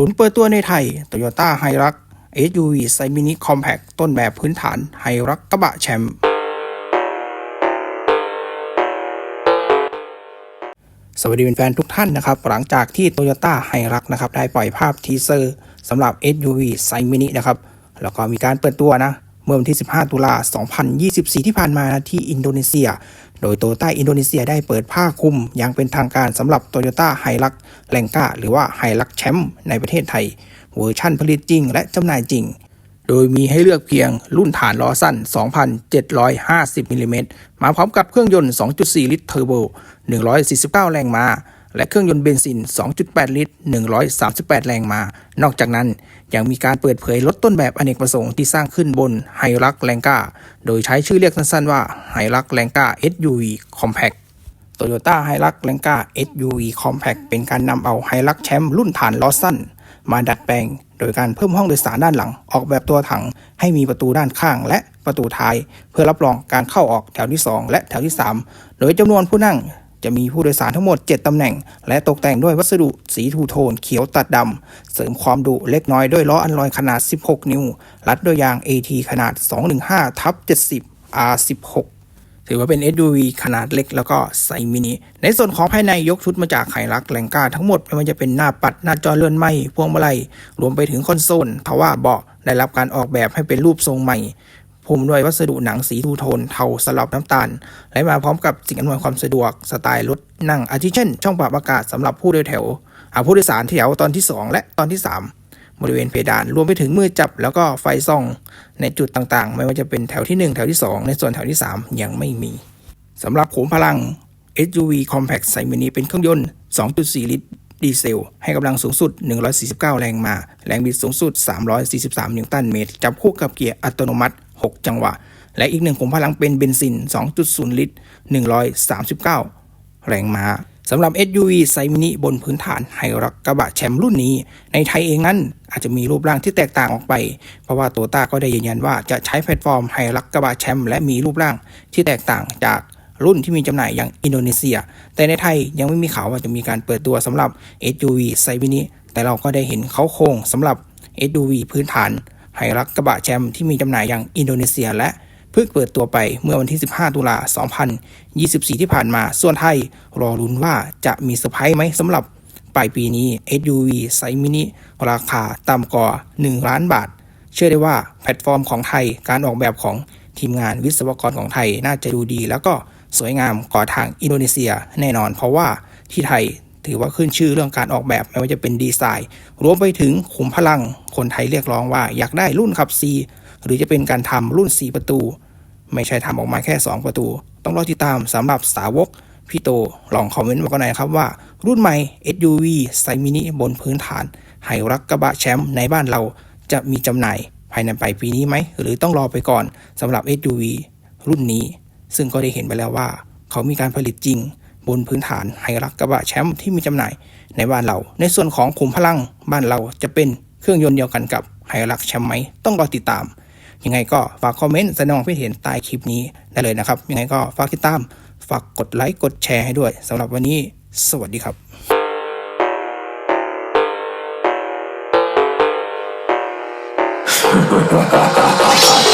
รุ่นเปิดตัวในไทย Toyota h i r u x SUV ไซมินิคอมแพคต้นแบบพื้นฐาน h i r u x กระบะแชมป์สวัสดีแฟนๆทุกท่านนะครับ หลังจากที่ Toyota h i r u x นะครับได้ปล่อยภาพทีเซอร์สำหรับ SUV ไซมินินะครับ แล้วก็มีการเปิดตัวนะ เมื่อวันที่ 15 ตุลา 2024 ที่ผ่านมานะที่อินโดนีเซีย โดยโตโยต้าอินโดนีเซียได้เปิดผ้าคลุมอย่างเป็นทางการสำหรับโตโยต้าไฮลักแรงก้าหรือว่าไฮลักแชมป์ในประเทศไทย เวอร์ชั่นผลิตจริงและจำหน่ายจริง โดยมีให้เลือกเพียงรุ่นฐานล้อสั้น 2,750มิลลิเมตรมาพร้อมกับเครื่องยนต์ 2.4 ลิตรเทอร์โบ 149 แรงม้า และเครื่องยนต์เบนซิน 2.8 ลิตร 138 แรงมา นอกจากนั้นยังมีการเปิดเผยรถต้นแบบอเนกประสงค์ที่สร้างขึ้นบนไฮรักแรงกาโดยใช้ชื่อเรียกสั้นๆว่าไฮรักแรงกา SUV Compact Toyota h i l u x l a n g a SUV Compact เป็นการนำเอา h i l u x แชมป์รุ่นฐานล้อสั้น มาดัดแปลง โดยการเพิ่มห้องโดยสารด้านหลัง ออกแบบตัวถัง ให้มีประตูด้านข้างและประตูท้าย เพื่อรับรองการเข้าออกแถวที่ 2 และแถวที่ 3 โดยจำนวนผู้นั่ง จะมีผู้โดยสารทั้งหมด 7 ตำแหน่ง และตกแต่งด้วยวัสดุสีทูโทนเขียวตัดดำ เสริมความดุเล็กน้อยด้วยล้ออันลอยขนาด 16 นิ้ว รัดด้วยยาง AT ขนาด 215ทับ70 R16 ถือว่าเป็น SUV ขนาดเล็กแล้วก็ไซส์มินิ ในส่วนของภายในยกชุดมาจากไขลักแรงก้าทั้งหมดไม่ว่าจะเป็นหน้าปัดหน้าจอเลื่อนไหมพวงมาลัยรวมไปถึงคอนโซลทว่าเบาะได้รับการออกแบบให้เป็นรูปทรงใหม่ พุ่มด้วยวัสดุหนังสีทูโทนเทาสลับน้ำตาล และมาพร้อมกับสิ่งอำนวยความสะดวกสไตล์รถนั่งอาทิเช่น ช่องปรับอากาศสำหรับผู้โดยแถวผู้โดยสารแถวตอนที่ 2 และตอนที่ 3 บริเวณเพดานรวมไปถึงมือจับ แล้วก็ไฟส่อง ในจุดต่างๆ ไม่ว่าจะเป็นแถวที่ 1 แถวที่ 2 ในส่วนแถวที่ 3 ยังไม่มีสำหรับโขมพลัง SUV Compact ไซมินิเป็นเครื่องยนต์ 2.4 ลิตรดีเซล ให้กำลังสูงสุด 149 แรงมา แรงบิดสูงสุด 343 นิวตันเมตร จับคู่กับเกียร์อัตโนมัติ 6 จังหวะ และอีกหนึ่งขุมพลังเป็นเบนซิน 2.0 ลิตร 139 แรงม้าสำหรับ SUV ไซมินิบนพื้นฐานไฮรักกระบะแชมป์รุ่นนี้ ในไทยเองนั้นอาจจะมีรูปร่างที่แตกต่างออกไป เพราะว่าโตต้าก็ได้ยืนยันว่าจะใช้แพลตฟอร์มไฮรักกระบะแชมป์และมีรูปร่างที่แตกต่างจากรุ่นที่มีจำหน่ายอย่างอินโดนีเซีย แต่ในไทยยังไม่มีข่าวว่าจะมีการเปิดตัวสำหรับ SUV ไซมินิแต่เราก็ได้เห็นเขาโครงสำหรับ SUV พื้นฐาน ไฮรักกระบะแชมป์ที่มีจำหน่ายอย่างอินโดนีเซีย และเพิ่งเปิดตัวไปเมื่อวันที่ 15 ตุลา 2024 ที่ผ่านมา ส่วนไทย รอรุ้นว่าจะมีเซอร์ไพรส์ไหมสำหรับปลายปีนี้ SUV ไซมินิราคาต่ำกว่า 1 ล้านบาท เชื่อได้ว่าแพลตฟอร์มของไทยการออกแบบของทีมงานวิศวกรของไทยน่าจะดูดี แล้วก็สวยงามกว่าทางอินโดนีเซียแน่นอน เพราะว่าที่ไทย ถือว่าขึ้นชื่อเรื่องการออกแบบไม่ว่าจะเป็นดีไซน์ รวมไปถึงขุมพลัง คนไทยเรียกร้องว่าอยากได้รุ่นขับ C หรือจะเป็นการทำรุ่น 4 ประตู ไม่ใช่ทำออกมาแค่ 2 ประตู ต้องรอติดตามสำหรับสาวกพี่โตลองคอมเมนต์มากันหน่อยครับว่า รุ่นใหม่ SUV ไซมินิบนพื้นฐานไฮรักกระบะแชมป์ในบ้านเราจะมีจำหน่ายภายในปลายปีนี้ไหม หรือต้องรอไปก่อนสำหรับ SUV รุ่นนี้ ซึ่งก็ได้เห็นไปแล้วว่า เขามีการผลิตจริง บนพื้นฐานไฮรักกระบะแชมป์ที่มีจำหน่ายในบ้านเรา ในส่วนของขุมพลังบ้านเราจะเป็นเครื่องยนต์เดียวกันกับไฮรักแชมป์ไหมต้องรอติดตาม ยังไงก็ฝากคอมเมนต์แสดงความคิดเห็นใต้คลิปนี้ได้เลยนะครับ ยังไงก็ฝากติดตาม ฝากกดไลค์กดแชร์ให้ด้วยสำหรับวันนี้ สวัสดีครับ Ha ha ha ha!